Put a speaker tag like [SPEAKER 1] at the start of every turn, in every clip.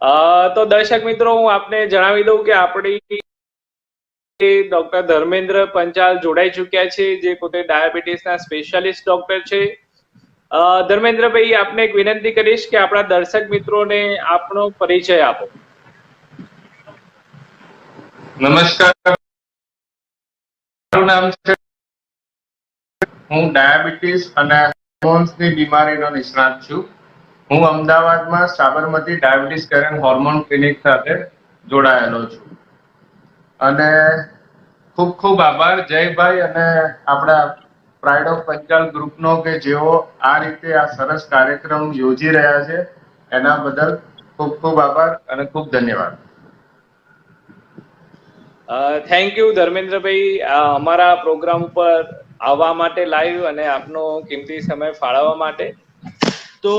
[SPEAKER 1] તો દર્શક મિત્રો, હું આપને જણાવી દઉં કે આપણી ડોક્ટર ધર્મેન્દ્ર પંચાલ જોડાઈ ચુક્યા છે, જે પોતે ડાયાબિટીસના સ્પેશિયાલિસ્ટ ડોક્ટર છે. ધર્મેન્દ્રભાઈ, આપને એક વિનંતી કરીશ કે આપણા દર્શક મિત્રોને આપનો પરિચય આપો.
[SPEAKER 2] નમસ્કાર. મારું નામ છે, હું ડાયાબિટીસ અને હોર્મોન્સની બીમારીનો નિષ્ણાત છું. હું અમદાવાદમાં Sabarmati diabetes care and hormone clinic સાથે જોડાયેલો છું. અને ખૂબ ખૂબ આભાર જયભાઈ અને આપણા પ્રાઇડ ઓફ પંચાલ ગ્રુપનો કે જેઓ આ રીતે આ સરસ કાર્યક્રમ યોજી રહ્યા છે, એના બદલ ખૂબ ખૂબ આભાર અને ખૂબ ધન્યવાદ.
[SPEAKER 1] થેન્ક યુ ધર્મેન્દ્રભાઈ. અમારા પ્રોગ્રામ ઉપર આવવા માટે લાઈવ અને આપનો કિંમતી સમય ફાળવવા માટે. તો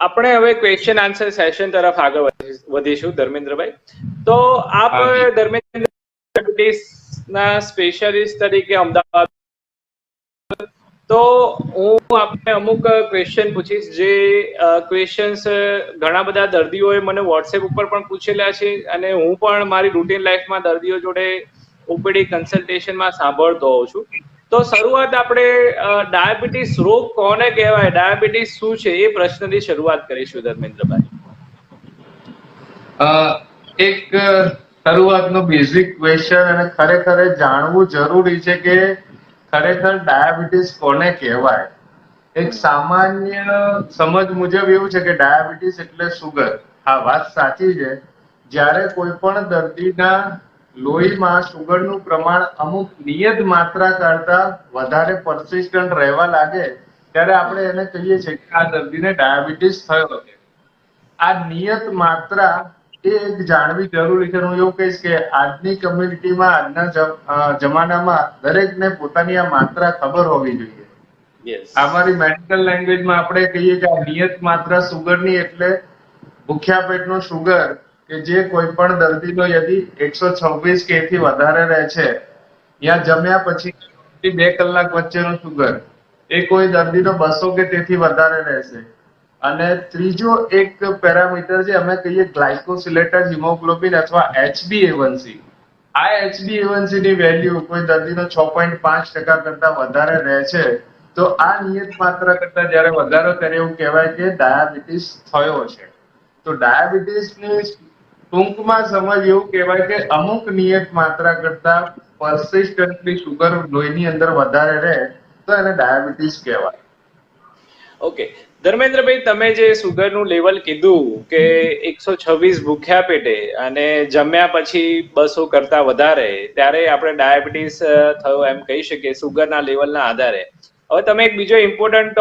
[SPEAKER 1] આપણે હવે ક્વેશ્ચન આન્સર સેશન તરફ આગળ વધી- વધીશું ધર્મેન્દ્રભાઈ તો આપ. ધર્મેન્દ્ર ના સ્પેશિયાલિસ્ટ તરીકે અમદાવાદ તો હું આપને અમુક ક્વેશ્ચન પૂછીશ જે ક્વેશ્ચન્સ ઘણા બધા દર્દીઓએ મને વોટ્સએપ ઉપર પણ પૂછેલા છે અને હું પણ મારી રૂટીન લાઈફમાં દર્દીઓ જોડે ઓપીડી કન્સલ્ટેશનમાં સાંભળતો હોઉં છું તો શરૂઆત આપણે ડાયાબિટીસ રોગ કોને કહેવાય? ડાયાબિટીસ શું છે? એ પ્રશ્નની શરૂઆત કરીશું ધર્મેન્દ્રભાઈ.
[SPEAKER 2] એક શરૂઆતનો બેઝિક ક્વેશ્ચન અને ખરેખર જાણવું જરૂરી છે કે ખરેખર ડાયાબિટીસ કોને કહેવાય? એક સામાન્ય સમજ મુજબ એવું છે કે ડાયાબિટીસ એટલે સુગર. આ વાત સાચી છે. જ્યારે કોઈ પણ દર્દીના લોહીમાં સુગરનું પ્રમાણ અમુક નિયત માત્રા કરતા વધારે પરસિસ્ટન્ટ રહેવા લાગે ત્યારે આપણે એને કહીએ છીએ કે આ દર્દીને ડાયાબિટીસ થયો છે. આ નિયત માત્રા એ એક જાણવી જરૂરી છે. હું એવું કહીશ કે આજની કમ્યુનિટીમાં આજના જમાનામાં દરેકને પોતાની આ માત્રા ખબર હોવી જોઈએ. અમારી મેડિકલ લેંગ્વેજમાં આપણે કહીએ કે આ નિયત માત્રા સુગરની એટલે ભૂખ્યા પેટનો સુગર કે જે કોઈ પણ દર્દીનો યદિ એકસો છવ્વીસ કે થી વધારે રહે છે, યા જમ્યા પછી બે કલાક વચ્ચેનો સુગર એ કોઈ દર્દીનો બસો કે તેથી વધારે રહેશે અને ત્રીજો એક પેરામીટર છે અમે કહીએ ગ્લાયકોસિલેટર હિમોગ્લોબિન અથવા HbA1c આ HbA1c ની વેલ્યુ કોઈ દર્દીનો છ પોઈન્ટ પાંચ ટકા કરતા વધારે રહે છે, તો આ નિયત માત્રા કરતા જ્યારે વધારો, ત્યારે એવું કહેવાય કે ડાયાબિટીસ થયો છે. તો ડાયાબિટીસની ટૂંકમાં સમજ એવું કહેવાય કે અમુક નિયત માત્રા કરતા પરસિસ્ટન્ટલી સુગર લોહીની અંદર વધારે રહે, તો એને ડાયાબિટીસ કહેવાય.
[SPEAKER 1] ઓકે ધર્મેન્દ્રભાઈ, તમે જે સુગરનું લેવલ કીધું કે એકસો છવ્વીસ ભૂખ્યા પેટે અને જમ્યા પછી બસો કરતા વધારે, ત્યારે આપણે ડાયાબિટીસ થયો એમ કહી શકીએ સુગરના લેવલના આધારે. હવે તમે એક બીજો ઇમ્પોર્ટન્ટ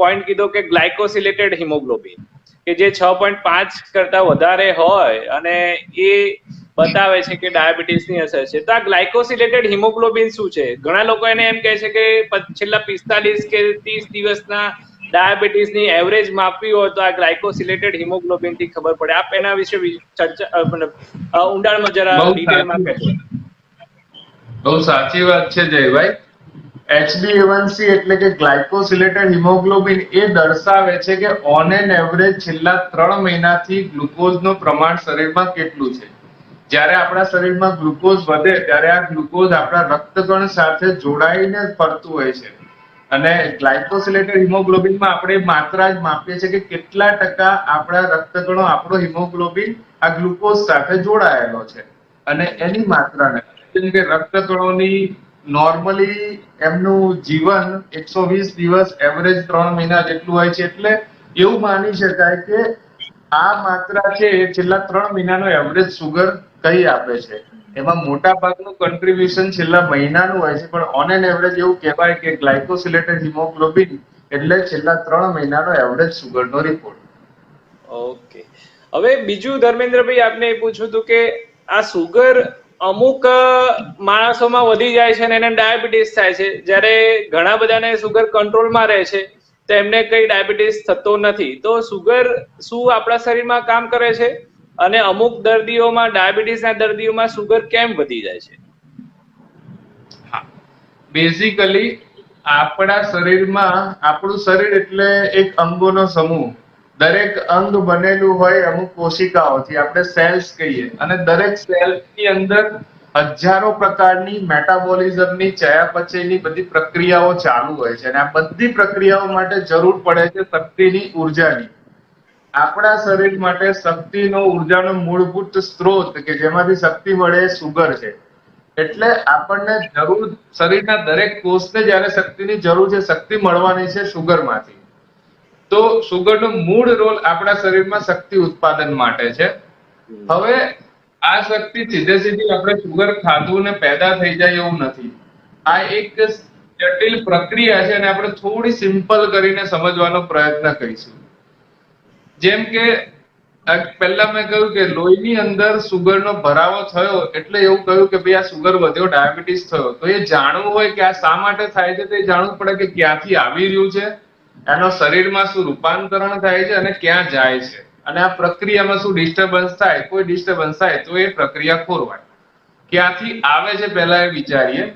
[SPEAKER 1] પોઈન્ટ કીધો કે ગ્લાયકોસિલેટેડ હિમોગ્લોબિન કે જે છ પોઈન્ટ પાંચ કરતા વધારે હોય અને એ બતાવે છે કે ડાયાબિટીસની અસર છે. તો આ ગ્લાયકોસિલેટેડ હિમોગ્લોબિન શું છે? ઘણા લોકો એને એમ કહે છે કે છેલ્લા પિસ્તાલીસ કે ત્રીસ દિવસના ડાયાબિટીસની એવરેજ માપવી હોય તો આ ગ્લાયકોસિલેટેડ હિમોગ્લોબિનથી ખબર પડે. આપ એના વિશે ચર્ચા ઊંડાણમાં જરા ડિટેલમાં કહેજો.
[SPEAKER 2] બહુ સાચી વાત છે જયભાઈ. HbA1c એટલે કે ગ્લાયકોસિલેટેડ હિમોગ્લોબિન એ દર્શાવે છે કે ઓન એન એવરેજ છેલ્લા ત્રણ મહિનાથી ગ્લુકોઝનું પ્રમાણ શરીરમાં કેટલું છે. જ્યારે આપણા શરીરમાં ગ્લુકોઝ વધે, ત્યારે આ ગ્લુકોઝ આપણા રક્તકણ સાથે જોડાઈને ફરતું હોય છે. અને ગ્લાયકોસિલેટેડ હિમોગ્લોબિનમાં આપણે માત્રા જ માપીએ છીએ કે કેટલા ટકા આપણા રક્તકણો આપણો હિમોગ્લોબિન આ ગ્લુકોઝ સાથે જોડાયેલો છે. અને એની માત્રા નક્કી જેમ કે રક્તકણોની નોર્મલી એમનું જીવન એકસો વીસ દિવસ એવરેજ ત્રણ મહિના જેટલું હોય છે એટલે એવું માની શકાય કે આ માત્રા છે એ છેલ્લા ત્રણ મહિનાનો એવરેજ સુગર કઈ આપે છે. એમાં મોટા ભાગનું કન્ટ્રીબ્યુશન છેલ્લા મહિનાનું હોય છે, પણ ઓન એન એવરેજ એવું કહેવાય કે ગ્લાયકોસિલેટેડ હિમોગ્લોબિન એટલે છેલ્લા ત્રણ મહિનાનો એવરેજ સુગરનો રિપોર્ટ
[SPEAKER 1] ઓકે હવે બીજું ધર્મેન્દ્રભાઈ, આપને પૂછ્યું હતું કે આ સુગર અમુક માણસોમાં વધી જાય છે અને એને ડાયાબિટીસ થાય છે. જ્યારે ઘણા બધાને સુગર કંટ્રોલમાં રહે છે, તો એમને કઈ ડાયાબિટીસ થતો નથી. તો સુગર શું આપણા શરીરમાં કામ કરે છે? અને અમુક દર્દીઓમાં, ડાયાબિટીસના દર્દીઓમાં સુગર કેમ વધી જાય છે?
[SPEAKER 2] બેઝિકલી આપણા શરીરમાં, આપણું શરીર એટલે એક અંગોનો સમૂહ. દરેક અંગ બનેલું હોય અમુક કોશિકાઓથી, આપણે સેલ્સ કહીએ. અને દરેક સેલ્સની અંદર હજારો પ્રકારની મેટાબોલિઝમની ચયાપચયની બધી પ્રક્રિયાઓ ચાલુ હોય છે. અને આ બધી પ્રક્રિયાઓ માટે જરૂર પડે છે શક્તિની ઉર્જાની. આપણા શરીર માટે શક્તિનો ઉર્જાનો મૂળભૂત સ્ત્રોત કે જેમાંથી શક્તિ મળે સુગર છે. એટલે આપણને જરૂર, શરીરના દરેક કોષને જ્યારે શક્તિની જરૂર છે, શક્તિ મળવાની છે સુગરમાંથી. તો સુગરનો મૂળ રોલ આપણા શરીરમાં શક્તિ ઉત્પાદન માટે છે. હવે આ શક્તિ સીધે સીધી આપણે સુગર ખાધું ને પેદા થઈ જાય એવું નથી. આ એક જટિલ પ્રક્રિયા છે અને આપણે થોડી સિમ્પલ કરીને સમજવાનો પ્રયત્ન કરીશું. જેમ કે પહેલા મેં કહ્યું કે લોહીની અંદર સુગરનો ભરાવો થયો એટલે એવું કહ્યું કે ભાઈ આ સુગર વધ્યો, ડાયાબિટીસ થયો. તો એ જાણવું હોય કે આ શા માટે થાય છે, તે જાણવું પડે કે ક્યાંથી આવી રહ્યું છે. એનો શરીરમાં શું રૂપાંતરણ થાય છે અને ક્યાં જાય છે? અને આ પ્રક્રિયામાં શું ડિસ્ટર્બન્સ થાય? કોઈ ડિસ્ટર્બન્સ થાય તો એ પ્રક્રિયા ખોરવાય. ક્યાંથી આવે છે પહેલા એ વિચારીએ.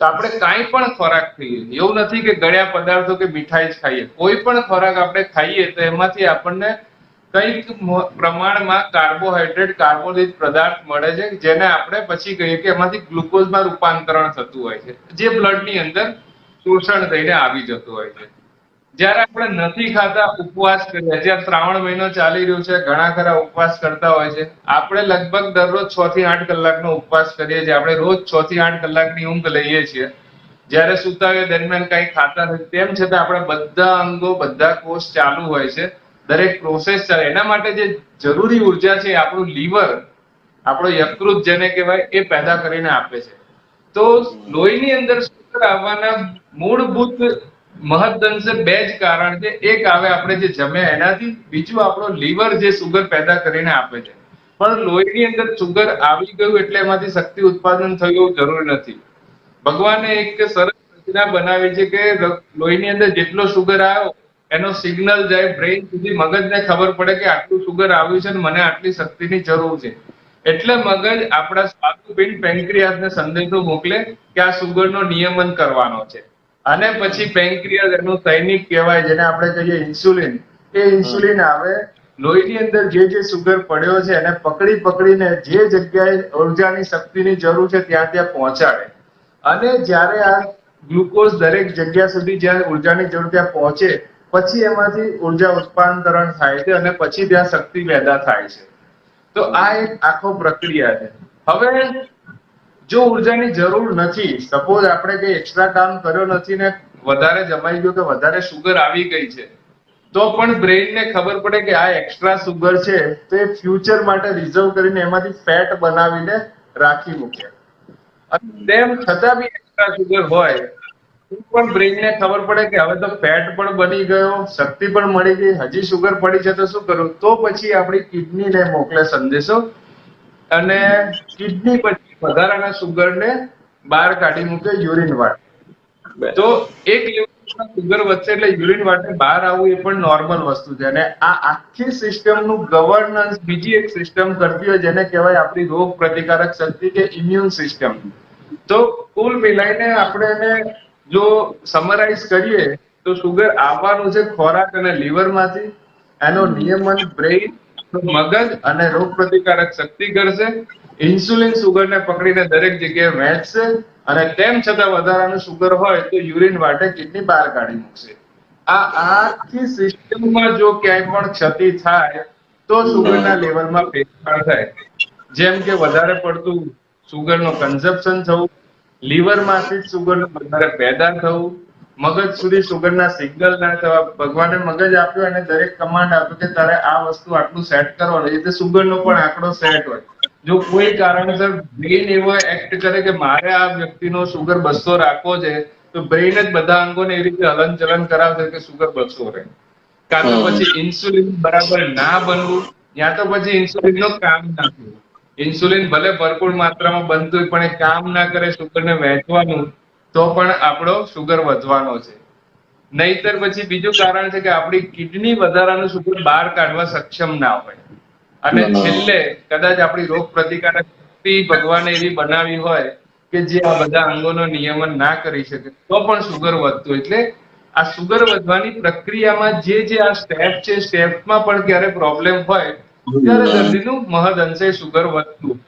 [SPEAKER 2] તો આપણે કાંઈ પણ ખોરાક ખાઈએ. એવું નથી કે ગળ્યા પદાર્થો કે મીઠાઈ જ ખાઈએ. કોઈ પણ ખોરાક આપણે ખાઈએ તો એમાંથી આપણને કંઈક પ્રમાણમાં કાર્બોહાઈડ્રેટ કાર્બોદિત પદાર્થ મળે છે, જેને આપણે પછી કહીએ કે એમાંથી ગ્લુકોઝમાં રૂપાંતરણ થતું હોય છે. જે બ્લડની અંદર શોષણ થઈને આવી જતું હોય છે. જ્યારે આપણે નથી ખાતા ઉપવાસ કરીએ અત્યારે શ્રાવણ મહિનો ચાલી રહ્યો છે, ઘણા ખરા ઉપવાસ કરતા હોય છે, આપણે લગભગ દરરોજ છ થી આઠ કલાકનો ઉપવાસ કરીએ છીએ. આપણે રોજ છ થી આઠ કલાકની ઊંઘ લઈએ છીએ. જ્યારે સુતા હોય દરમિયાન કંઈ ખાતા નથી, તેમ છતાં આપણે બધા અંગો, બધા કોષ ચાલુ હોય છે. દરેક પ્રોસેસ ચાલે. એના માટે જે જરૂરી ઊર્જા છે આપણું લીવર આપણો યકૃત જેને કહેવાય, એ પેદા કરીને આપે છે. તો લોહીની અંદર સુગર આવવાના મૂળભૂત મહદઅંશે બે જ કારણ છે. એક આવે આપણે જે જમ્યા એનાથી, બીજું આપણો લીવર જે સુગર પેદા કરીને આપે છે. પણ લોહીની અંદર સુગર આવી ગયું એટલે એમાંથી શક્તિ ઉત્પાદન થયું જરૂરી નથી. ભગવાને એક સરસ રચના બનાવી છે કે લોહીની અંદર જેટલો સુગર આવ્યો, એનો સિગ્નલ જાય બ્રેઇન સુધી મગજને ખબર પડે કે આટલું સુગર આવ્યું છે અને મને આટલી શક્તિની જરૂર છે. એટલે મગજ આપણા સ્વાદુપિંડ પેન્ક્રિયાસને સંદેશો મોકલે કે આ સુગરનો નિયમન કરવાનો છે. અને પછી પેન્ક્રિયસ એનું સૈનિક કહેવાય જેને આપણે કહીએ ઇન્સ્યુલિન. એ ઇન્સ્યુલિન આવે લોહીની અંદર જે જે સુગર પડ્યો છે એને પકડી પકડીને જે જગ્યાએ ઉર્જાની શક્તિની જરૂર છે ત્યાં ત્યાં પહોંચાડે. અને જ્યારે આ ગ્લુકોઝ દરેક જગ્યા સુધી જ્યાં ઉર્જાની જરૂર ત્યાં પહોંચે પછી એમાંથી ઊર્જા ઉત્પાદન થાય છે અને પછી ત્યાં શક્તિ પેદા થાય છે. તો આ એક આખો પ્રક્રિયા છે. હવે જો ઉર્જાની જરૂર નથી સપોઝ આપણે કઈ એક્સ્ટ્રા કામ કર્યો નથી ને વધારે જમાઈ ગયો કે વધારે સુગર આવી ગઈ છે, તો પણ બ્રેઇનને ખબર પડે કે આ એક્સ્ટ્રા સુગર છે, તો એ ફ્યુચર માટે રિઝર્વ કરીને એમાંથી ફેટ બનાવીને રાખી મૂકે. તેમ છતાં બી એક્સ્ટ્રા સુગર હોય પણ બ્રેઇનને ખબર પડે કે હવે તો ફેટ પણ બની ગયો, શક્તિ પણ મળી ગઈ, હજી સુગર પડી છે તો શું કરું? તો પછી આપણી કિડનીને મોકલે સંદેશો. અને કિડની પછી વધારાના સુગરને બહાર કાઢી મૂકે યુરિન વાટ. તો એક સુગર વધશે એટલે યુરિન વાટે બહાર આવવું એ પણ નોર્મલ વસ્તુ છે. અને આ આખી સિસ્ટમનું ગવર્નન્સ બીજી એક સિસ્ટમ કરતી હોય જેને કહેવાય આપણી રોગ પ્રતિકારક શક્તિ કે ઇમ્યુન સિસ્ટમ તો કુલ મિલાઈને આપણે એને જો સમરાઇઝ કરીએ તો સુગર આવવાનું છે ખોરાક અને લીવરમાંથી. એનો નિયમન બ્રેઇન મગજ અને રોગ પ્રતિકારક શક્તિ કરશે. ઇન્સ્યુલિન સુગરને પકડીને દરેક જગ્યાએ વહેંચશે અને તેમ છતાં વધારાનું સુગર હોય તો યુરિન વાટે કિડની બહાર કાઢી મૂકશે. આ આખી સિસ્ટમમાં જો ક્યાંય પણ ક્ષતિ થાય તો સુગરના લેવલમાં ફેરફાર થાય. જેમ કે વધારે પડતું સુગરનું કન્ઝપ્શન થવું, લીવરમાંથી જ સુગરનું વધારે પેદા થવું, મગજ સુધી સુગરના સિગ્નલ ના થવા, ભગવાને મગજ આપ્યો અને દરેક કમાન્ડ આપ્યો કે તારે આ વસ્તુ આટલું સેટ કરવાનું એટલે સુગરનો પણ આંકડો સેટ હોય. જો કોઈ કારણસર બ્રેઇન એવો એક્ટ કરે કે મારે આ વ્યક્તિનો સુગર બસો રાખવો છે તો બ્રેઇન જ બધા અંગોને એ રીતે હલન ચલન કરાવશે કે સુગર બસો રહે. કાં તો પછી ઇન્સ્યુલિન બરાબર ના બનવું યા તો પછી ઇન્સ્યુલિનનું કામ ના થયું ઇન્સ્યુલિન ભલે ભરપૂર માત્રામાં બનતું હોય પણ એ કામ ના કરે સુગરને વહેંચવાનું તો પણ આપણો સુગર વધવાનો છે. નહીતર પછી બીજું કારણ છે કે આપણી કિડની વધારાનું સુગર બહાર કાઢવા સક્ષમ ના હોય. અને છેલ્લે કદાચ આપણી રોગ પ્રતિકારક શક્તિ ભગવાને એવી બનાવી હોય કે જે આ બધા અંગોનો નિયમન ના કરી શકે તો પણ સુગર વધતું. એટલે આ સુગર વધવાની પ્રક્રિયામાં જે જે આ સ્ટેપ છે સ્ટેપમાં પણ ક્યારે પ્રોબ્લેમ હોય ત્યારે દર્દીનું મહદ અંશે સુગર વધતું.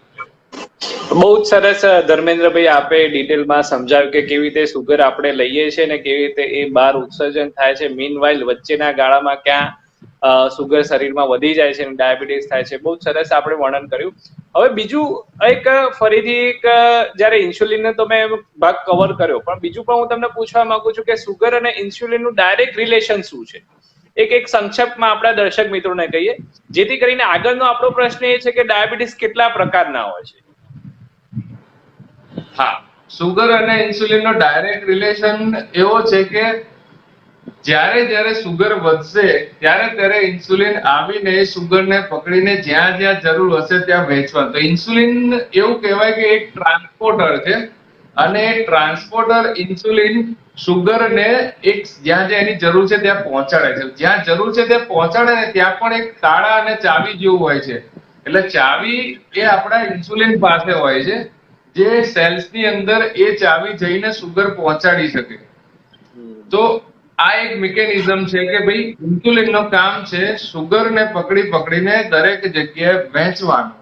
[SPEAKER 1] બહુ જ સરસ ધર્મેન્દ્રભાઈ આપે ડિટેલમાં સમજાવ્યું કે કેવી રીતે સુગર આપણે લઈએ છીએ ને કેવી રીતે એ બહાર ઉત્સર્જન થાય છે. મીન વચ્ચેના ગાળામાં ક્યાં સુગર શરીરમાં વધી જાય છે ડાયાબિટીસ થાય છે. બહુ સરસ આપણે વર્ણન કર્યું. હવે બીજું એક, ફરીથી એક, જ્યારે ઇન્સ્યુલિનનો તમે ભાગ કવર કર્યો, પણ બીજું પણ હું તમને પૂછવા માંગુ છું કે સુગર અને ઇન્સ્યુલિનનું ડાયરેક્ટ રિલેશન શું છે? એક એક સંક્ષેપમાં આપણા દર્શક મિત્રોને કહીએ, જેથી કરીને આગળનો આપણો પ્રશ્ન એ છે કે ડાયાબિટીસ કેટલા પ્રકારના હોય છે?
[SPEAKER 2] હા સુગર અને ઇન્સ્યુલિનનો ડાયરેક્ટ રિલેશન એવો છે કે જ્યારે જ્યારે સુગર વધશે, ત્યારે ત્યારે ઇન્સ્યુલિન આવીને એ સુગરને પકડીને જ્યાં જ્યાં જરૂર હશે ત્યાં વેચવાનું. તો ઇન્સ્યુલિન એવું કહેવાય કે એક ટ્રાન્સપોર્ટર છે અને ટ્રાન્સપોર્ટર ઇન્સ્યુલિન સુગરને એક જ્યાં જ્યાં એની જરૂર છે ત્યાં પહોંચાડે છે. જ્યાં જરૂર છે ત્યાં પહોંચાડે ને ત્યાં પણ એક તાળા અને ચાવી જેવું હોય છે. એટલે ચાવી એ આપણા ઇન્સ્યુલિન પાસે હોય છે, જે સેલ્સની અંદર એ ચાવી જઈને સુગર પહોંચાડી શકે. તો આ એક મિકેનિઝમ છે કે ભાઈ ઇન્સ્યુલિનનું કામ છે સુગર ને પકડી પકડીને દરેક જગ્યાએ વહેંચવાનું.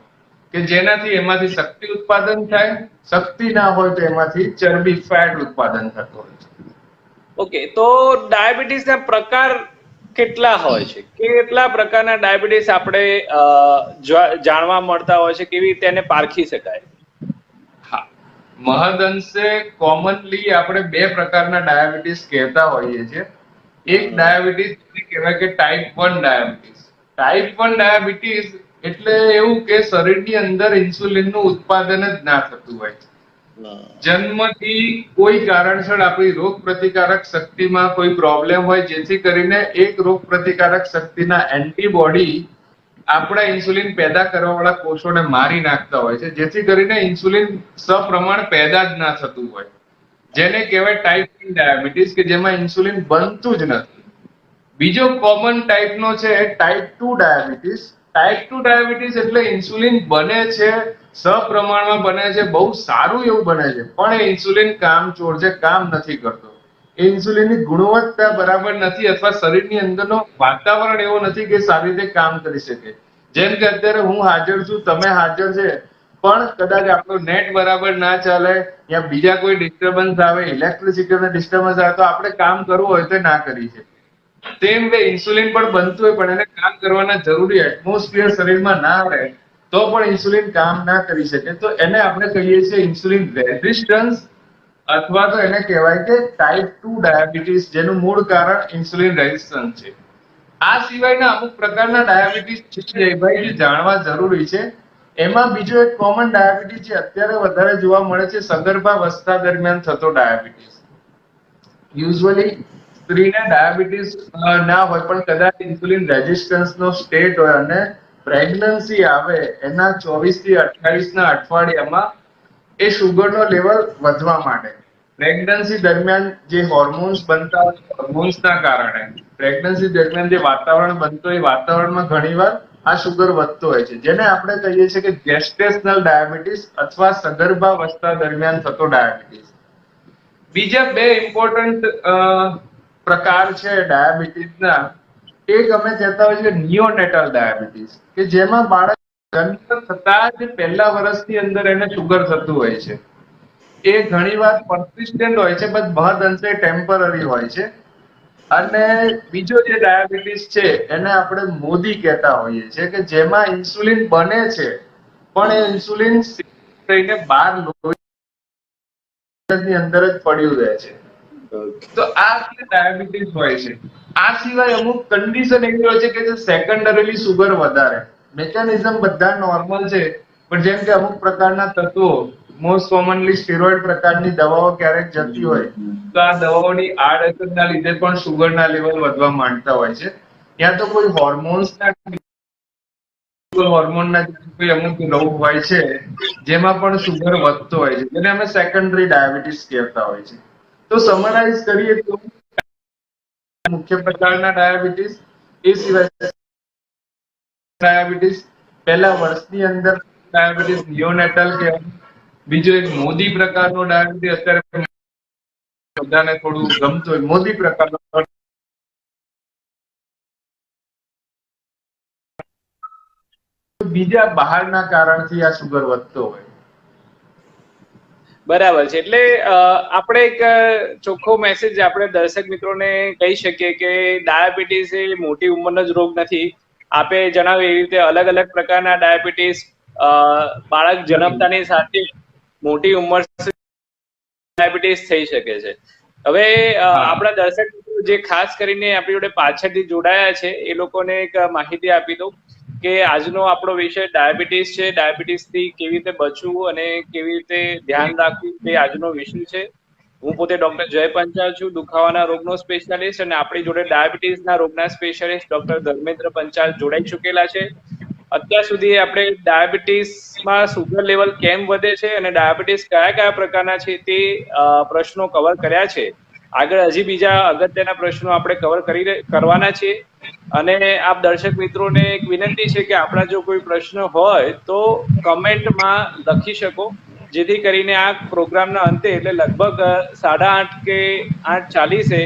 [SPEAKER 2] કે જેનાથી એમાંથી શક્તિ ઉત્પાદન થાય, શક્તિ ના હોય તો એમાંથી ચરબી, ફેટ ઉત્પાદન થતું હોય છે.
[SPEAKER 1] ઓકે, તો ડાયાબિટીસ ના પ્રકાર કેટલા હોય છે? કેટલા પ્રકારના ડાયાબિટીસ આપણે જાણવા મળતા હોય છે? કેવી રીતે એને પારખી શકાય?
[SPEAKER 2] મહદઅંશે કોમનલી આપણે બે પ્રકારના ડાયાબિટીસ કહેતા હોઈએ છીએ. એક ડાયાબિટીસ કહેવાય કે type one diabetes type one diabetes એટલે એવું કે શરીરની અંદર ઇન્સ્યુલિનનું ઉત્પાદન જ ના થતું હોય જન્મથી કોઈ કારણસર આપણી રોગ પ્રતિકારક શક્તિમાં કોઈ પ્રોબ્લેમ હોય જેથી કરીને એક રોગ પ્રતિકારક શક્તિના એન્ટીબોડી આપણા ઇન્સ્યુલિન પેદા કરવા વાળા કોષોને મારી નાખતા હોય છે, જેથી કરીને ઇન્સ્યુલિન સપ્રમાણ પેદા જ ના થતું હોય. જેને કહેવાય ટાઈપ ડાયાબિટીસ કે જેમાં ઇન્સ્યુલિન બનતું જ નથી. બીજો કોમન ટાઈપનો છે type two diabetes type two diabetes એટલે ઇન્સ્યુલિન બને છે, સપ્રમાણમાં બને છે, બહુ સારું એવું બને છે, પણ એ ઇન્સ્યુલિન કામચોર છે, કામ નથી કરતો. ઇન્સ્યુલિનની ગુણવત્તા બરાબર નથી અથવા શરીરની અંદરનો વાતાવરણ એવો નથી કે સારી રીતે કામ કરી શકે. જેમ કે અત્યારે હું હાજર છું, તમે હાજર છે, પણ કદાચ આપણું નેટ બરાબર ના ચાલે, યા બીજા કોઈ ડિસ્ટર્બન્સ આવે ઇલેક્ટ્રિસિટીનો ડિસ્ટર્બન્સ આવે, તો આપણે કામ કરવું હોય તો ના કરી છે તેમ કે ઇન્સ્યુલિન પણ બનતું હોય, પણ એને કામ કરવાના જરૂરી એટમોસ્ફિયર શરીરમાં ના રહે, તો પણ ઇન્સ્યુલિન કામ ના કરી શકે. તો એને આપણે કહીએ છીએ ઇન્સ્યુલિન રેઝિસ્ટન્સ અથવા તો એને કહેવાય કે ટાઈપ ટુ ડાયાબિટીસ જેનું મૂળ કારણ ઇન્સ્યુલિન રેઝિસ્ટન્સ છે. આ સિવાયના અમુક પ્રકારના ડાયાબિટીસ છે જયભાઈ જે જાણવા જરૂરી છે. એમાં બીજો એક કોમન ડાયાબિટીસ જે અત્યારે વધારે જોવા મળે છે, સગર્ભાવસ્થા દરમિયાન થતો ડાયાબિટીસ યુઝ્યુઅલી સ્ત્રીને ડાયાબિટીસ ના હોય, પણ કદાચ ઇન્સ્યુલિન રેઝિસ્ટન્સ નો સ્ટેટ હોય અને પ્રેગ્નન્સી આવે એના ચોવીસથી અઠ્યાવીસ ના અઠવાડિયામાં એ સુગરનો લેવલ વધવા માંડે. પ્રેગ્નન્સી દરમિયાન જે હોર્મોન્સ બનતા હોર્મોન્સના કારણે. પ્રેગ્નન્સી દરમિયાન જે વાતાવરણ બનતો એ વાતાવરણમાં ઘણીવાર આ સુગર વધતો હોય છે. જેને આપણે કહીએ છીએ કે ગેસ્ટેશનલ ડાયાબિટીસ અથવા સગર્ભાવસ્થા દરમિયાન થતો ડાયાબિટીસ બીજા બે ઇમ્પોર્ટન્ટ પ્રકાર છે ડાયાબિટીસના એક અમે કહેતા હોય છે નિયોનેટલ ડાયાબિટીસ કે જેમાં બાળક જન્મ થતા જ પહેલા વર્ષની અંદર એને સુગર થતું હોય છે. એ ઘણીવાર પરસિસ્ટન્ટ હોય છે પણ મહદ અંશે ટેમ્પરરી હોય છે. અને બીજો જે ડાયાબિટીસ છે, એને આપણે મોદી કહેતા હોઈએ છીએ કે જેમાં ઇન્સ્યુલિન બને છે, પણ એ ઇન્સ્યુલિન થઈને બહાર લોહીની અંદર જ પડ્યું રહે છે. તો આ ડાયાબિટીસ હોય છે. આ સિવાય અમુક કન્ડિશન એવી હોય છે કે જે સેકન્ડરીલી સુગર વધારે. મેકેનિઝમ બધા નોર્મલ છે, પણ જેમ કે અમુક પ્રકારના તત્વો મોસ્ટ કોમનલી સ્ટીરોઇડ પ્રકારની દવાઓ ક્યારેક જતી હોય, તો આ દવાઓની આડઅસરના લીધે પણ સુગરના લેવલ વધવા માંડતા હોય છે. ત્યાં તો કોઈ હોર્મોન્સના હોર્મોનના કોઈ અમુક રોગ હોય છે, જેમાં પણ સુગર વધતો હોય છે, જેને અમે સેકન્ડરી ડાયાબિટીસ કહેતા હોય છે. તો સમરાઇઝ કરીએ તો, મુખ્ય પ્રકારના ડાયાબિટીસ એ સિવાય ડાયાબિટીસ પહેલા વર્ષની અંદર ડાયાબિટીસ નિયોનેટલ કે બીજો એક મોદી પ્રકારનો ડાયાબિટીસ અત્યારે બધાને થોડું ગમતું હોય. મોદી પ્રકારનો બીજા બહારના કારણથી આ સુગર વધતો હોય.
[SPEAKER 1] બરાબર છે. એટલે આપણે એક ચોખ્ખો મેસેજ આપણે દર્શક મિત્રોને કહી શકીએ કે ડાયાબિટીસ એ મોટી ઉંમરનો જ રોગ નથી. આપે જણાવ્યું એવી રીતે અલગ અલગ પ્રકારના ડાયાબિટીસ બાળક જન્મતાની સાથે મોટી ઉંમર ડાયાબિટીસ થઈ શકે છે. હવે આપણા દર્શક જે ખાસ કરીને આપણી જોડે પાછળથી જોડાયા છે એ લોકોને એક માહિતી આપી દઉં કે આજનો આપણો વિષય ડાયાબિટીસ છે. ડાયાબિટીસથી કેવી રીતે બચવું અને કેવી રીતે ધ્યાન રાખવું તે આજનો વિષય છે. હું પોતે ડોક્ટર જય પંચાલ છું, દુખાવાના રોગનો સ્પેશિયાલિસ્ટ અને આપણી જોડે ડાયાબિટીસના રોગના સ્પેશિયાલિસ્ટ ડોક્ટર ધર્મેન્દ્ર પંચાલ જોડાઈ ચૂકેલા છે. અત્યાર સુધી આપણે ડાયાબિટીસમાં સુગર લેવલ કેમ વધે છે અને ડાયાબિટીસ કયા કયા પ્રકારના છે તે પ્રશ્નો કવર કર્યા છે. આગળ હજી બીજા અગત્યના પ્રશ્નો આપણે કવર કરી કરવાના છીએ અને આપ દર્શક મિત્રોને એક વિનંતી છે કે આપણા જો કોઈ પ્રશ્ન હોય તો કમેન્ટમાં લખી શકો. જેથી કરીને આ પ્રોગ્રામના અંતે એટલે લગભગ સાડા આઠ કે આઠ ચાલીસે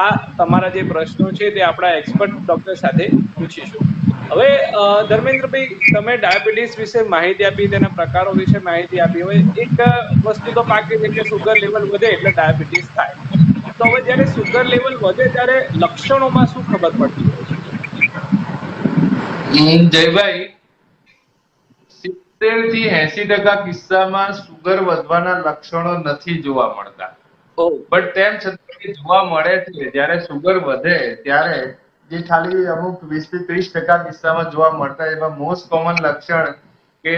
[SPEAKER 1] આ તમારા જે પ્રશ્નો છે તે આપણા એક્સપર્ટ ડોક્ટર સાથે પૂછીશું. હવે ધર્મેન્દ્રભાઈ, તમે ડાયાબિટીસ વિશે માહિતી આપી, તેના પ્રકારો વિશે માહિતી આપી. હવે એક વસ્તુ તો પાકી છે કે સુગર લેવલ વધે એટલે ડાયાબિટીસ થાય. તો હવે જ્યારે સુગર લેવલ વધે ત્યારે લક્ષણોમાં શું ખબર પડતી હોય
[SPEAKER 2] જયભાઈ સિત્તેરથી એસી ટકા કિસ્સામાં સુગર વધવાના લક્ષણો નથી જોવા મળતા. બટ તેમ છતાં એ જોવા મળે છે જ્યારે સુગર વધે ત્યારે જે ખાલી અમુક વીસથી ત્રીસ ટકા કિસ્સામાં જોવા મળતા એમાં મોસ્ટ કોમન લક્ષણ કે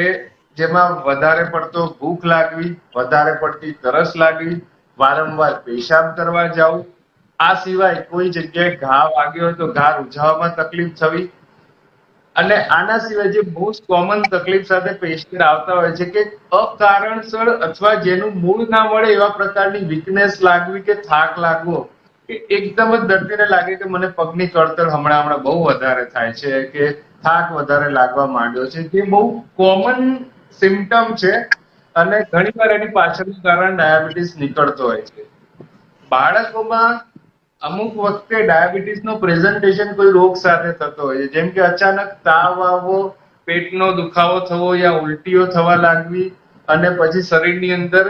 [SPEAKER 2] જેમાં વધારે પડતો ભૂખ લાગવી વધારે પડતી તરસ લાગવી વારંવાર પેશાબ કરવા જવું આ સિવાય કોઈ જગ્યાએ ઘા વાગ્યો હોય તો ઘા રૂઝાવવામાં તકલીફ થવી અને આના સિવાય જે મોસ્ટ કોમન તકલીફ સાથે પેશન્ટ આવતા હોય છે કે અકારણસર અથવા જેનું મૂળ ના મળે એવા પ્રકારની વીકનેસ લાગવી કે થાક લાગવો કે એકદમ જ દર્દીને લાગે કે મને પગની કળતર હમણાં હમણાં બહુ વધારે થાય છે કે થાક વધારે લાગવા માંડ્યો છે. જે બહુ કોમન સિમ્ટમ છે અને ઘણીવાર એની પાછળનું કારણ ડાયાબિટીસ નીકળતો હોય છે. બાળકોમાં અમુક વખતે ડાયાબિટીસનું પ્રેઝન્ટેશન કોઈ રોગ સાથે થતો હોય છે. જેમ કે અચાનક તાવ આવવો, પેટનો દુખાવો થવો યા ઉલટીઓ થવા લાગવી અને પછી શરીરની અંદર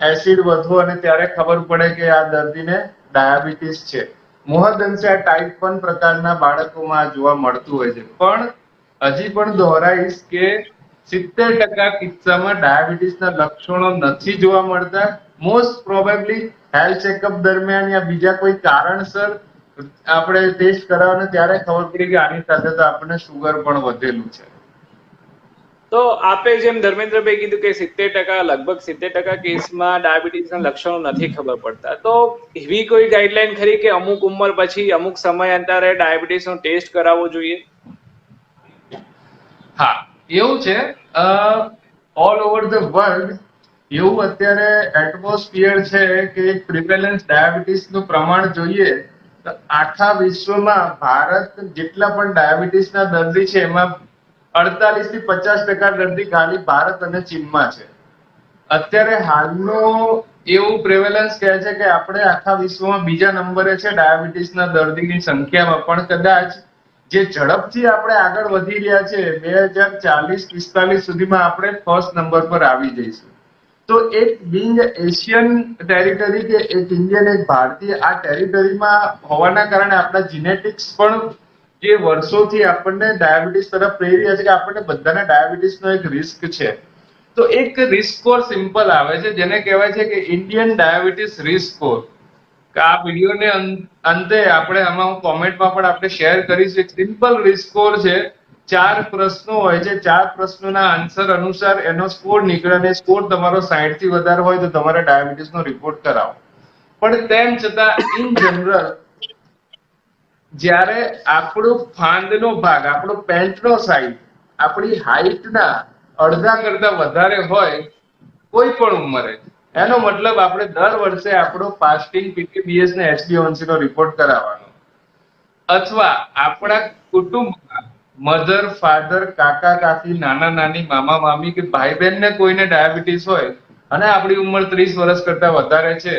[SPEAKER 2] એસિડ વધવો અને ત્યારે ખબર પડે કે આ દર્દીને ડાયાબિટીસ છે. મોહદંશે આ ટાઈપ પણ પ્રકારના બાળકોમાં જોવા મળતું હોય છે. પણ હજી પણ દોહરાઈશ કે સિત્તેર ટકા કિસ્સામાં ડાયાબિટીસના લક્ષણો નથી જોવા મળતા. મોસ્ટ પ્રોબેબલી હેલ્થ ચેકઅપ દરમિયાન યા બીજા કોઈ કારણસર આપણે ટેસ્ટ કરાવવાનો ત્યારે ખબર પડી કે આની સાથે તો આપણને સુગર પણ વધેલું છે.
[SPEAKER 1] તો આપે જેમ ધર્મેન્દ્રભાઈ કીધું કે સિત્તેર ટકા લગભગ સિત્તેર ટકા કેસમાં ડાયાબિટીસના લક્ષણો નથી ખબર પડતા. તો એવી કોઈ ગાઈડલાઈન ખરી કે અમુક ઉંમર પછી અમુક સમય અંતરે ડાયાબિટીસનો ટેસ્ટ કરાવવો જોઈએ?
[SPEAKER 2] હા એવું છે. ઓલ ઓવર ધ વર્લ્ડ એવું અત્યારે એટમોસ્ફિયર છે કે પ્રિવેલન્સ ડાયાબિટીસનું પ્રમાણ જોઈએ, તો આખા વિશ્વમાં ભારત જેટલા પણ ડાયાબિટીસના દર્દી છે, એમાં અડતાલીસથી પચાસ ટકા દર્દી ખાલી ભારત અને ચીનમાં છે. અત્યારે હાલનો એવું પ્રેવેલન્સ કહે છે કે આપણે આખા વિશ્વમાં બીજા નંબરે છે ડાયાબિટીસના દર્દીની સંખ્યામાં, પણ કદાચ જે ઝડપથી આપણે આગળ વધી રહ્યા છે, બે હજાર ચાલીસ પિસ્તાલીસ સુધીમાં આપણે ફર્સ્ટ નંબર પર આવી જઈશું. તો એક બિંગ એશિયન ટેરિટરી કે એક ઇન્ડિયન, એક ભારતીય, આ ટેરિટરીમાં હોવાના કારણે આપણા જીનેટિક્સ પણ જે વર્ષોથી આપણને ડાયાબિટીસ તરફ પ્રેરી છે કે આપણને બધાને ડાયાબિટીસનો એક રિસ્ક છે. તો એક રિસ્ક સ્કોર સિમ્પલ આવે છે, જેને કહેવાય છે કે ઇન્ડિયન ડાયાબિટીસ રિસ્ક સ્કોર કે આ વિડીયોને અંતે આપણે આમાં કોમેન્ટમાં પણ આપણે શેર કરીશું. એક સિમ્પલ રિસ્ક સ્કોર છે ચાર પ્રશ્નો હોય છે, ચાર પ્રશ્નોના આન્સર અનુસાર એનો સ્કોર નીકળે અને સ્કોર તમારો 60 થી વધારે હોય તો તમારે ડાયાબિટીસનો રિપોર્ટ કરાવો. પણ તેમ છતાં ઇન જનરલ જ્યારે આપણો ફાંદનો ભાગ, આપણો પેન્ટનો સાઈઝ આપણી હાઈટના અડધા કરતા વધારે હોય, કોઈ પણ ઉંમરે, એનો મતલબ આપણે દર વર્ષે આપણો પાસ્ટિંગ પીટીબીએસ ને એસડીઓન્સી નો રિપોર્ટ કરાવવાનો. અથવા આપણા કુટુંબમાં મધર, ફાધર, કાકા, કાકી, નાના, નાની, મામા, મામી કે ભાઈ બહેન ને કોઈને ડાયાબિટીસ હોય અને આપણી ઉંમર ત્રીસ વર્ષ કરતા વધારે છે,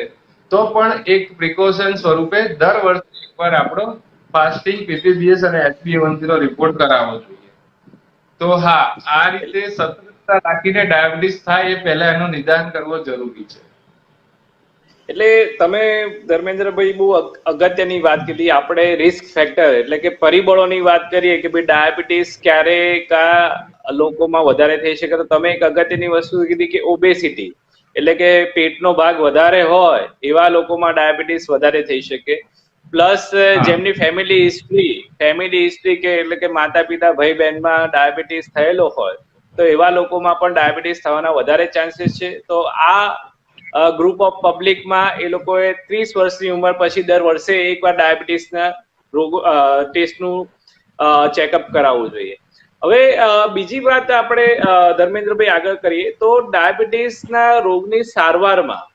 [SPEAKER 2] તો પણ એક પ્રિકોશન સ્વરૂપે દર વર્ષે એકવાર આપણો ફાસ્ટિંગ પીપીબીએસ અને એચબીએવનસી નો રિપોર્ટ કરાવવો જોઈએ. તો હા, આ રીતે સતર્કતા રાખીને ડાયાબિટીસ થાય એ પહેલા એનું નિદાન કરવો જરૂરી છે.
[SPEAKER 1] એટલે તમે ધર્મેન્દ્રભાઈ બહુ અગત્યની વાત કીધી. આપણે રિસ્ક ફેક્ટર એટલે કે પરિબળોની વાત કરીએ કે ભાઈ ડાયાબિટીસ ક્યારે કા લોકોમાં વધારે થઈ શકે તો તમે એક અગત્યની વસ્તુ કીધી કે ઓબેસિટી એટલે કે પેટનો ભાગ વધારે હોય એવા લોકોમાં ડાયાબિટીસ વધારે થઈ શકે. પ્લસ જેમની ફેમિલી હિસ્ટ્રી ફેમિલી હિસ્ટ્રી કે એટલે કે માતા પિતા ભાઈ બહેનમાં ડાયાબિટીસ થયેલો હોય તો એવા લોકોમાં પણ ડાયાબિટીસ થવાના વધારે ચાન્સીસ છે. તો આ ગ્રુપ ઓફ પબ્લિકમાં એ લોકોએ ત્રીસ વર્ષની ઉંમર પછી દર વર્ષે એકવાર ડાયાબિટીસના રોગો ટેસ્ટનું ચેકઅપ કરાવવું જોઈએ. હવે બીજી વાત આપણે ધર્મેન્દ્રભાઈ આગળ કરીએ તો ડાયાબિટીસના રોગની સારવારમાં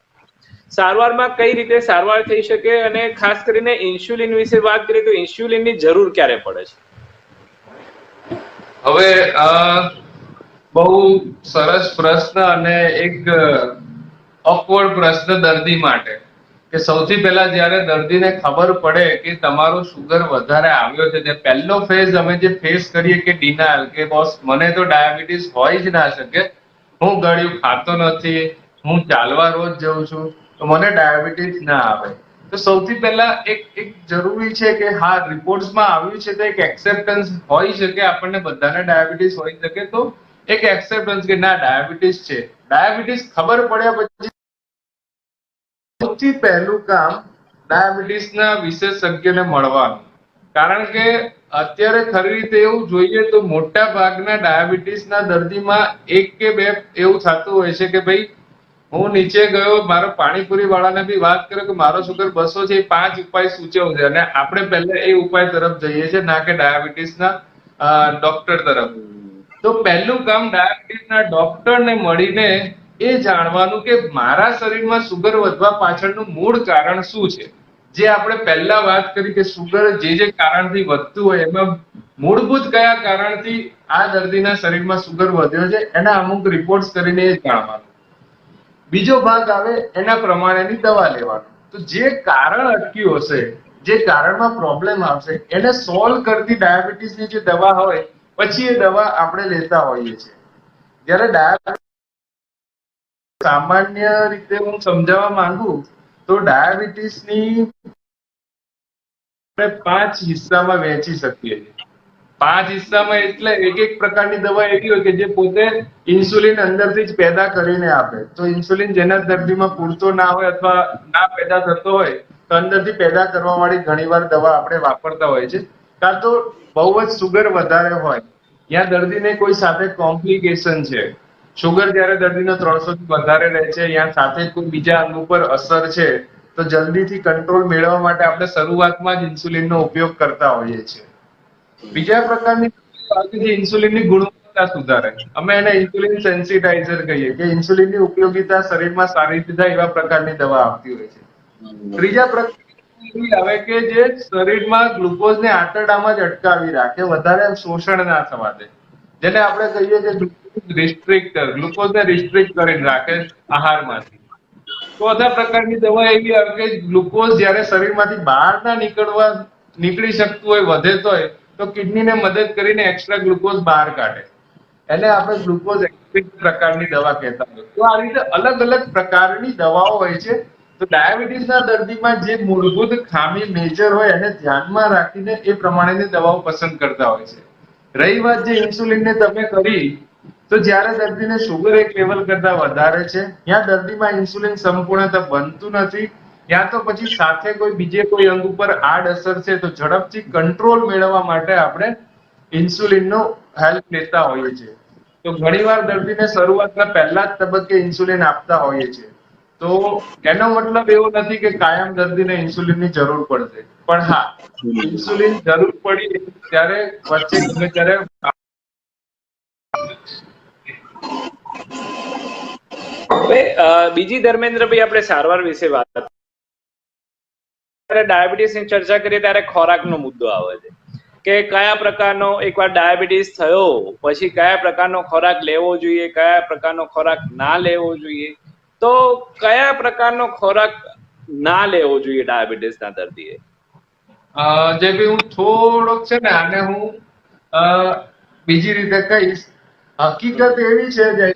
[SPEAKER 1] સારવારમાં કઈ રીતે સારવાર થઈ શકે અને ખાસ કરીને ઇન્સ્યુલિન વિશે વાત કરીએ તો ઇન્સ્યુલિનની જરૂર ક્યારે પડે છે?
[SPEAKER 2] હવે બહુ સરસ પ્રશ્ન અને એક ઓકવર્ડ પ્રશ્ન દર્દી માટે. કે સૌથી પહેલા જ્યારે દર્દીને ખબર પડે કે તમારો શુગર વધારે આવ્યો છે તે પહેલો ફેઝ અમે જે ફેસ કરીએ કે ડિનાલ કે બોસ મને તો ડાયાબિટીસ હોય જ ના શકે. હું ગળ્યું ખાતો નથી, હું ચાલવા રોજ જઉં છું, તો મને ડાયાબિટીસ ના આવે. તો સૌથી પહેલા એક એક જરૂરી છે કે હા રિપોર્ટ્સમાં આવ્યું છે તો એક એક્સેપ્ટન્સ હોઈ શકે, આપણને બધાને ડાયાબિટીસ હોઈ શકે. તો એક એક્સેપ્ટન્સ કે ના ડાયાબિટીસ છે. ડાયાબિટીસ ખબર પડ્યા પછી સૌથી પહેલું કામ ડાયાબિટીસના વિશેષજ્ઞને મળવાનું. કારણ કે અત્યારે ખરી રીતે એવું જોઈએ તો મોટા ભાગના ડાયાબિટીસના દર્દીમાં એક કે બે એવું થતું હોય છે કે ભાઈ, હું નીચે ગયો, મારો પાણીપુરી વાળાને બી વાત કર્યો કે મારો સુગર બસો છે, એ પાંચ ઉપાય સૂચવ છે. અને આપણે પહેલા એ ઉપાય તરફ જઈએ છીએ, ના કે ડાયાબિટીસના ડોક્ટર તરફ. તો પહેલું કામ ડાયાબિટીસના ડોક્ટરને મળીને એ જાણવાનું કે મારા શરીરમાં સુગર વધવા પાછળનું મૂળ કારણ શું છે? જે આપણે પહેલા વાત કરી કે સુગર જે જે કારણથી વધતું હોય, એમાં મૂળભૂત કયા કારણથી આ દર્દીના શરીરમાં સુગર વધ્યો છે, એના અમુક રિપોર્ટ્સ કરીને એ જાણવાનું. બીજો ભાગ આવે એના પ્રમાણેની દવા લેવાનું. તો જે કારણ અટક્યું હશે, જે કારણમાં પ્રોબ્લેમ આવશે, એને સોલ્વ કરતી ડાયાબિટીસની જે દવા હોય, પછી એ દવા આપણે લેતા હોઈએ છીએ. જ્યારે ડાયાબિટીસ સામાન્ય રીતે હું સમજાવવા માંગુ તો ડાયાબિટીસની આપણે પાંચ હિસ્સામાં વહેંચી શકીએ પાંચ હિસ્સામાં એટલે એક એક પ્રકારની દવા એવી હોય કે જે પોતે ઇન્સ્યુલિન અંદરથી જ પેદા કરીને આપે. તો ઇન્સ્યુલિન જેના દર્દીમાં પૂરતો ના હોય અથવા ના પેદા થતો હોય, તો અંદરથી પેદા કરવા વાળી ઘણીવાર દવા આપણે વાપરતા હોય છે. કાં તો બહુ જ સુગર વધારે હોય, ત્યાં દર્દીને કોઈ સાથે કોમ્પ્લિકેશન છે. શુગર જ્યારે દર્દીનો ત્રણસો થી વધારે રહે છે, યા સાથે કોઈ બીજા અંગ ઉપર અસર છે, તો જલ્દીથી કંટ્રોલ મેળવવા માટે આપણે શરૂઆતમાં જ ઇન્સ્યુલિનનો ઉપયોગ કરતા હોઈએ છીએ. બીજા પ્રકારની ઇન્સ્યુલિનની ગુણવત્તા સુધારે. અમે એને ઇન્સ્યુલિન સેન્સિટાઇઝર કહીએ કે ઇન્સ્યુલિનની ઉપયોગિતા શરીરમાં સારી રીતે એવા પ્રકારની દવા આપતી હોય છે. ત્રીજા પ્રકાર આવે કે જે શરીરમાં ગ્લુકોઝને આંતરડામાં જ અટકાવી રાખે, વધારે શોષણ ના થવા દે. જેને આપણે કહીએ કે રિસ્ટ્રિક્ટર ગ્લુકોઝને રિસ્ટ્રિક્ટ કરીને રાખે આહારમાંથી. ચોથા પ્રકારની દવા એવી આવે કે ગ્લુકોઝ જ્યારે શરીરમાંથી બહાર ના નીકળવા નીકળી શકતું હોય, વધે તોય તો કિડનીને મદદ કરીને એક્સ્ટ્રા ગ્લુકોઝ બહાર કાઢે. એને આપણે ગ્લુકોઝ એક્સ્ટ્રિક્ટ પ્રકારની દવા કહેતા હોય. તો આ રીતે અલગ અલગ પ્રકારની દવાઓ હોય છે. તો ડાયાબિટીસના દર્દીમાં જે મૂળભૂત ખામી મેજર હોય, એને ધ્યાનમાં રાખીને એ પ્રમાણેની દવાઓ પસંદ કરતા હોય છે. રહી વાત જે ઇન્સ્યુલિનને તમે કરી, તો જ્યારે દર્દીને શુગર એક લેવલ કરતા વધારે છે, ત્યાં દર્દીમાં ઇન્સ્યુલિન સંપૂર્ણતા બનતું નથી. ત્યાં તો પછી સાથે કોઈ બીજે કોઈ અંગ ઉપર આડ અસર છે, તો ઝડપથી કંટ્રોલ મેળવવા માટે આપણે ઇન્સ્યુલિનનો હેલ્પ લેતા હોઈએ છીએ. તો ઘણીવાર દર્દીને શરૂઆતના પહેલા જ તબક્કે ઇન્સ્યુલિન આપતા હોઈએ છીએ. તો એનો મતલબ એવો નથી કે કાયમ દર્દીને ઇન્સ્યુલિનની જરૂર પડશે. પણ હા, ઇન્સ્યુલિન જરૂર પડી ત્યારે વચ્ચે ગમે ત્યારે
[SPEAKER 1] બીજી ધર્મેન્દ્રભાઈ આપણે સારવાર વિશે વાત ત્યારે ડાયાબિટીસની ચર્ચા કરીએ ત્યારે ખોરાકનો મુદ્દો આવે છે. કે કયા પ્રકારનો એકવાર ડાયાબિટીસ થયો, પછી કયા પ્રકારનો ખોરાક લેવો જોઈએ, કયા પ્રકારનો ખોરાક ના લેવો જોઈએ તો કયા પ્રકારનો ખોરાક ના લેવો જોઈએ ડાયાબિટીસના દર્દીએ?
[SPEAKER 2] અ, જે બી હું થોડોક છે ને આને હું બીજી રીતે કહીશ હકીકત એવી છે જય